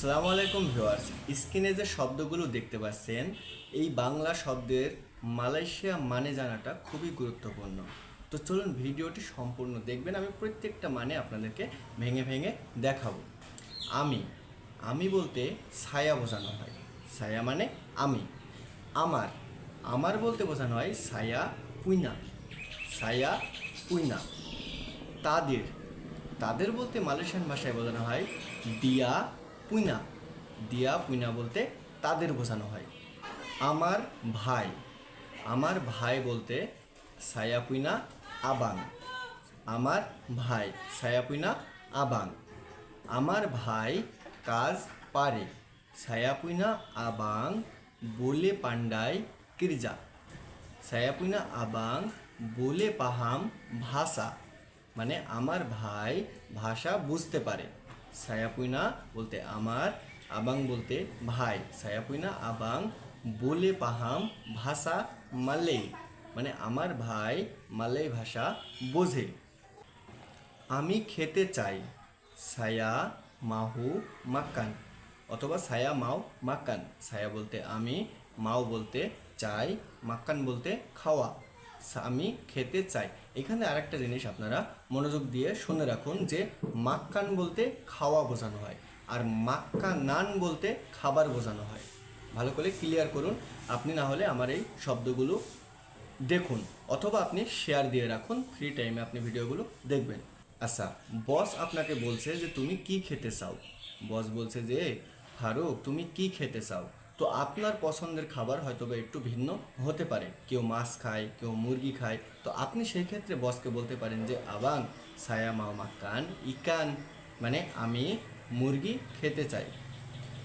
আসসালামু আলাইকুম ভিউয়ার্স, স্ক্রিনে যে শব্দগুলো দেখতে পাচ্ছেন, এই বাংলা শব্দের মালয়েশিয়া মানে জানাটা খুবই গুরুত্বপূর্ণ। তো চলুন ভিডিওটি সম্পূর্ণ দেখবেন, আমি প্রত্যেকটা মানে আপনাদেরকে ভেঙে ভেঙে দেখাবো। আমি আমি বলতে ছায়া বোঝানো হয়। ছায়া মানে আমি। আমার আমার বলতে বোঝানো হয় ছায়া পুইনা। ছায়া পুইনা। তাদের তাদের বলতে মালয়েশিয়ান ভাষায় বোঝানো হয়, দিয়া পুইনা। দিয়া পুইনা বলতে তাদের বোঝানো হয়। আমার ভাই। আমার ভাই বলতে সায়া পুইনা আবাং আমার ভাই সায়া পুইনা আবাং আমার ভাই কাজ পারে। সায়া পুইনা আবাং বলে পান্ডাই কিরজা সায়াপুইনা আবাং বলে পাহাম ভাষা। মানে আমার ভাই ভাষা বুঝতে পারে। সায়াপুইনা বলতে আমার, আবাং বলতে ভাই। সায়াপুইনা আবাং বলে পাহাম ভাষা মালে মানে আমার ভাই মালয় ভাষা বোঝে। আমি খেতে চাই, সায়া মাহু মাক্কান, অথবা সায়া মাও মাক্কান। সায়া বলতে আমি, মাও বলতে চাই, মাক্কান বলতে খাওয়া। আমি খেতে চাই। এখানে আরেকটা জিনিস আপনারা মনোযোগ দিয়ে শুনে রাখুন যে মাক্কান বলতে খাওয়া বোঝানো হয় আর মাক্কা নান বলতে খাবার বোঝানো হয়। ভালো করে ক্লিয়ার করুন। আপনি না হলে আমার এই শব্দগুলো দেখুন অথবা আপনি শেয়ার দিয়ে রাখুন। ফ্রি টাইমে আপনি ভিডিওগুলো দেখবেন। আচ্ছা বস আপনাকে বলছে যে তুমি কি খেতে চাও? বস বলছে যে, ফারুক, তুমি কি খেতে চাও? তো আপনার পছন্দের খাবার হয়তো বা একটু ভিন্ন হতে পারে। কেউ মাছ খায়, কেউ মুরগি খায়। তো আপনি সেই ক্ষেত্রে বসকে বলতে পারেন যে, আবাং, সায়া মাও মাকান ইকান। মানে আমি মুরগি খেতে চাই।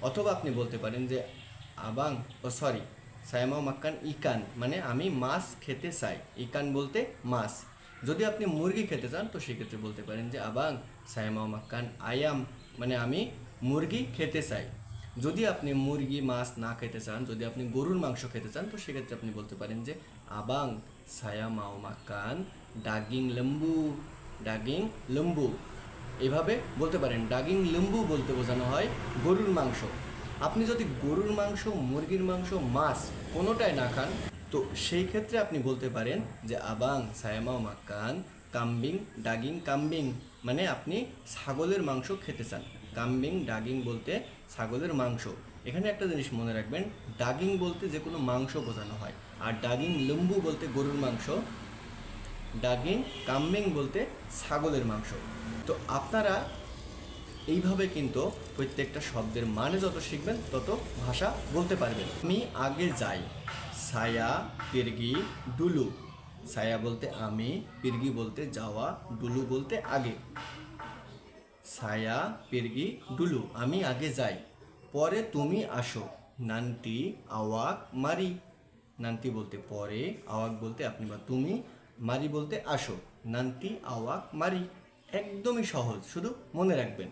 অথবা আপনি বলতে পারেন যে, আবাং, ও সরি সায়ামাও মাক্কান ইকান। মানে আমি মাছ খেতে চাই। ইকান বলতে মাছ। যদি আপনি মুরগি খেতে চান, তো সেক্ষেত্রে বলতে পারেন যে, আবাং সায়ামাও মাক্কান আয়াম। মানে আমি মুরগি খেতে চাই। যদি আপনি মুরগি, মাছ না খেতে চান, যদি আপনি গরুর মাংস খেতে চান, তো সেক্ষেত্রে আপনি বলতে পারেন যে আবাং, সায়া মাও মাক্কান, ডাগিং লেম্বু ডাগিং লেম্বু। এভাবে বলতে পারেন, ডাগিং লেম্বু বলতে বোঝানো হয় গরুর মাংস। আপনি যদি গরুর মাংস, মুরগির মাংস, মাছ কোনোটাই না খান, তো সেই ক্ষেত্রে আপনি বলতে পারেন যে আবাং সায়ামাও মাক্কান, কাম্বিং, ডাগিং কাম্বিং। মানে আপনি ছাগলের মাংস খেতে চান। কাম্বিং, ডাগিং বলতে ছাগলের মাংস। এখানে একটা জিনিস মনে রাখবেন, ডাগিং বলতে যে কোনো মাংস বোঝানো হয়। আর ডাগিং, লেম্বু বলতে গরুর মাংস। ডাগিং, কাম্বিং বলতে ছাগলের মাংস। তো আপনারা এইভাবে কিন্তু প্রত্যেকটা শব্দের মানে যত শিখবেন, তত ভাষা বলতে পারবেন। আমি আগে যাই। ছায়া, পিরগি, ডুলু। ছায়া বলতে আমি, পিরগি বলতে যাওয়া, ডুলু বলতে আগে। সায়া পিরগি, ডুলু, আমি আগে যাই। পরে তুমি আসো। নানটি, আওয়াক, মারি। নানটি বলতে পরে, আওয়াক বলতে আপনি বা তুমি, মারি বলতে আসো। নানটি, আওয়াক, মারি। একদমই সহজ, শুধু মনে রাখবেন।